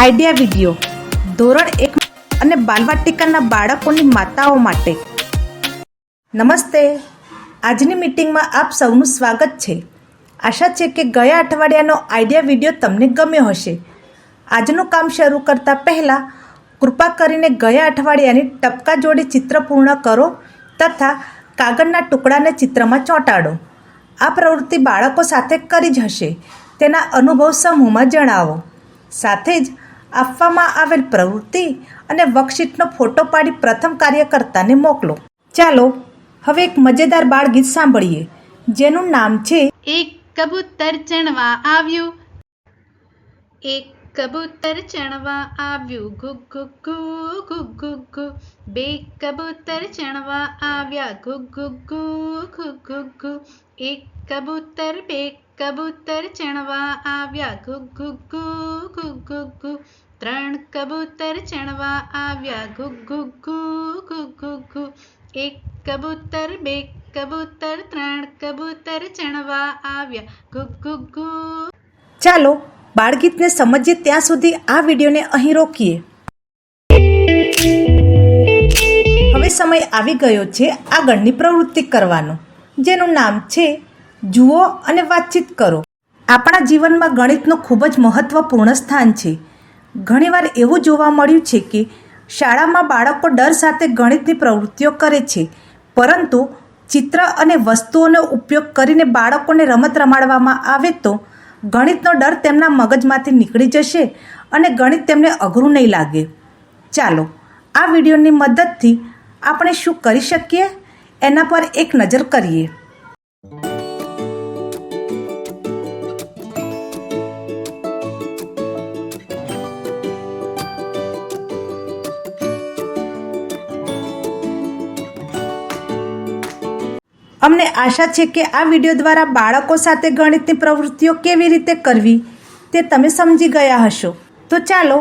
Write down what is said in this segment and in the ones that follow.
Idea video, ધોરણ એક અને બાલવાટિકાના બાળકોની માતાઓ માટે. નમસ્તે, આજની મીટિંગમાં આપ સૌનું સ્વાગત છે. આશા છે કે ગયા અઠવાડિયાનો આઈડિયા વીડિયો તમને ગમ્યો હશે. આજનું કામ શરૂ કરતાં પહેલાં, કૃપા કરીને ગયા અઠવાડિયાની ટપકા જોડી ચિત્ર પૂર્ણ કરો તથા કાગળના ટુકડાને ચિત્રમાં ચોંટાડો. આ પ્રવૃત્તિ બાળકો સાથે કરી જ હશે. તેના અનુભવ સમૂહમાં જણાવો. સાથે જ આપવામાં આવેલ પ્રવૃત્તિ અને વર્કશીટનો ફોટો પાડી પ્રથમ કાર્યકર્તાને મોકલો. ચાલો, હવે એક મજેદાર બાળ ગીત સાંભળીએ, જેનું નામ છે એક કબૂતર ચણવા આવ્યું. એક કબૂતર ચણવા આવ્યું. ઘુ ઘુ ગુ ગુગ ગુગ ગુ. બે કબૂતર ચણવા આવ્યા. ઘુ ઘુ ઘુ ઘુ ઘુ ઘુ એક કબૂતર, બે કબૂતર ચણવા આવ્યા. ઘુ ઘુ ઘુ ઘુ ઘુ ઘુ ત્રણ કબૂતર ચણવા આવ્યા. ઘુ ઘુ ઘુ ઘુ ઘુ ઘુ એક કબૂતર, બે કબૂતર, ત્રણ કબૂતર ચણવા આવ્યા. ઘુ ઘુ ગુ. ચાલો, બાળગીતને સમજીએ ત્યાં સુધી આ વિડીયોને અહીં રોકીએ. હવે સમય આવી ગયો છે આગળની પ્રવૃત્તિ કરવાનો, જેનું નામ છે જુઓ અને વાતચીત કરો. આપણા જીવનમાં ગણિતનું ખૂબ જ મહત્વપૂર્ણ સ્થાન છે. ઘણીવાર એવું જોવા મળ્યું છે કે શાળામાં બાળકો ડર સાથે ગણિતની પ્રવૃત્તિઓ કરે છે, પરંતુ ચિત્ર અને વસ્તુઓનો ઉપયોગ કરીને બાળકોને રમત રમાડવામાં આવે તો ગણિતનો ડર તેમના મગજમાંથી નીકળી જશે અને ગણિત તેમને અઘરું નહીં લાગે. ચાલો, આ વિડીયોની મદદથી આપણે શું કરી શકીએ? એના પર એક નજર કરીએ. અમને આશા છે કે આ વીડિયો દ્વારા બાળકો સાથે ગણિતની પ્રવૃત્તિઓ કેવી રીતે કરવી તે તમે સમજી ગયા હશો. તો ચાલો,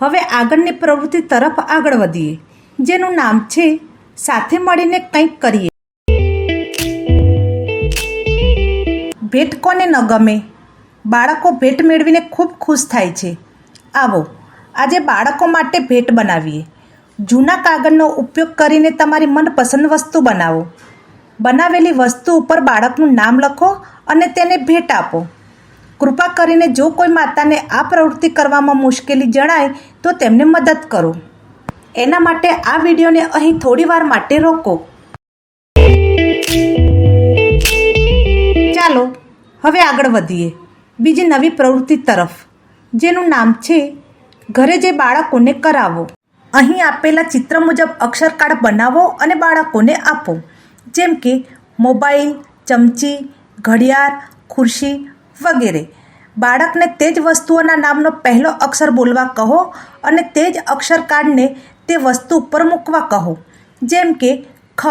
હવે આગળની પ્રવૃત્તિ તરફ આગળ વધીએ, જેનું નામ છે સાથે મળીને કંઈક કરીએ. ભેટ કોને ન ગમે? બાળકો ભેટ મેળવીને ખૂબ ખુશ થાય છે. આવો, આજે બાળકો માટે ભેટ બનાવીએ. જૂના કાગળનો ઉપયોગ કરીને તમારી મનપસંદ વસ્તુ બનાવો. બનાવેલી વસ્તુ ઉપર બાળકનું નામ લખો અને તેને ભેટ આપો. કૃપા કરીને જો કોઈ માતાને આ પ્રવૃત્તિ કરવામાં મુશ્કેલી જણાય, તો તેમને મદદ કરો. એના માટે આ વિડીયોને અહીં થોડી વાર માટે રોકો. ચાલો, હવે આગળ વધીએ. બીજી નવી પ્રવૃત્તિ તરફ, જેનું નામ છે, ઘરે જે બાળકોને કરાવો અહીં આપેલા ચિત્ર મુજબ અક્ષરકાર્ડ બનાવો અને બાળકોને આપો. જેમ કે મોબાઈલ, ચમચી, ઘડિયાળ, ખુરશી વગેરે. બાળકને તે જ વસ્તુઓના નામનો પહેલો અક્ષર બોલવા કહો અને તે જ અક્ષર કાર્ડને તે વસ્તુ ઉપર મૂકવા કહો. જેમ કે ખ,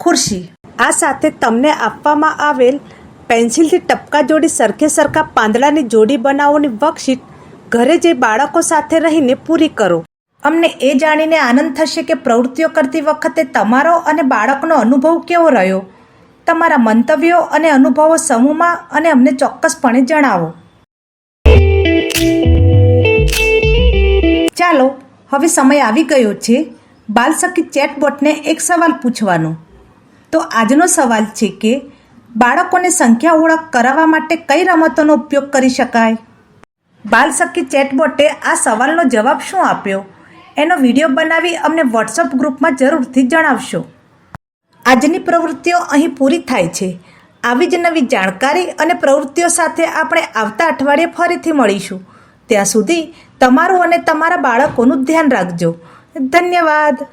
ખુરશી. આ સાથે તમને આપવામાં આવેલ પેન્સિલથી ટપકા જોડી સરખે સરખા પાંદડાની જોડી બનાવોની વર્કશીટ ઘરે જે બાળકો સાથે રહીને પૂરી કરો. અમને એ જાણીને આનંદ થશે કે પ્રવૃત્તિઓ કરતી વખતે તમારો અને બાળકનો અનુભવ કેવો રહ્યો? તમારા મંતવ્યો અને અનુભવો સમૂહમાં અને અમને ચોક્કસપણે જણાવો. ચાલો, હવે સમય આવી ગયો છે. બાલસખી ચેટબોટને એક સવાલ પૂછવાનો. તો આજનો સવાલ છે કે, બાળકોને સંખ્યા ઓળખ કરાવવા માટે કઈ રમતોનો ઉપયોગ કરી શકાય? બાલસખી ચેટબોટે આ સવાલનો જવાબ શું આપ્યો? એનો વીડિયો બનાવી અમને વોટ્સઅપ ગ્રુપમાં જરૂરથી જણાવશો. આજની પ્રવૃત્તિઓ અહીં પૂરી થાય છે. આવી જ નવી જાણકારી અને પ્રવૃત્તિઓ સાથે આપણે આવતા અઠવાડિયે ફરીથી મળીશું. ત્યાં સુધી તમારું અને તમારા બાળકોનું ધ્યાન રાખજો. ધન્યવાદ.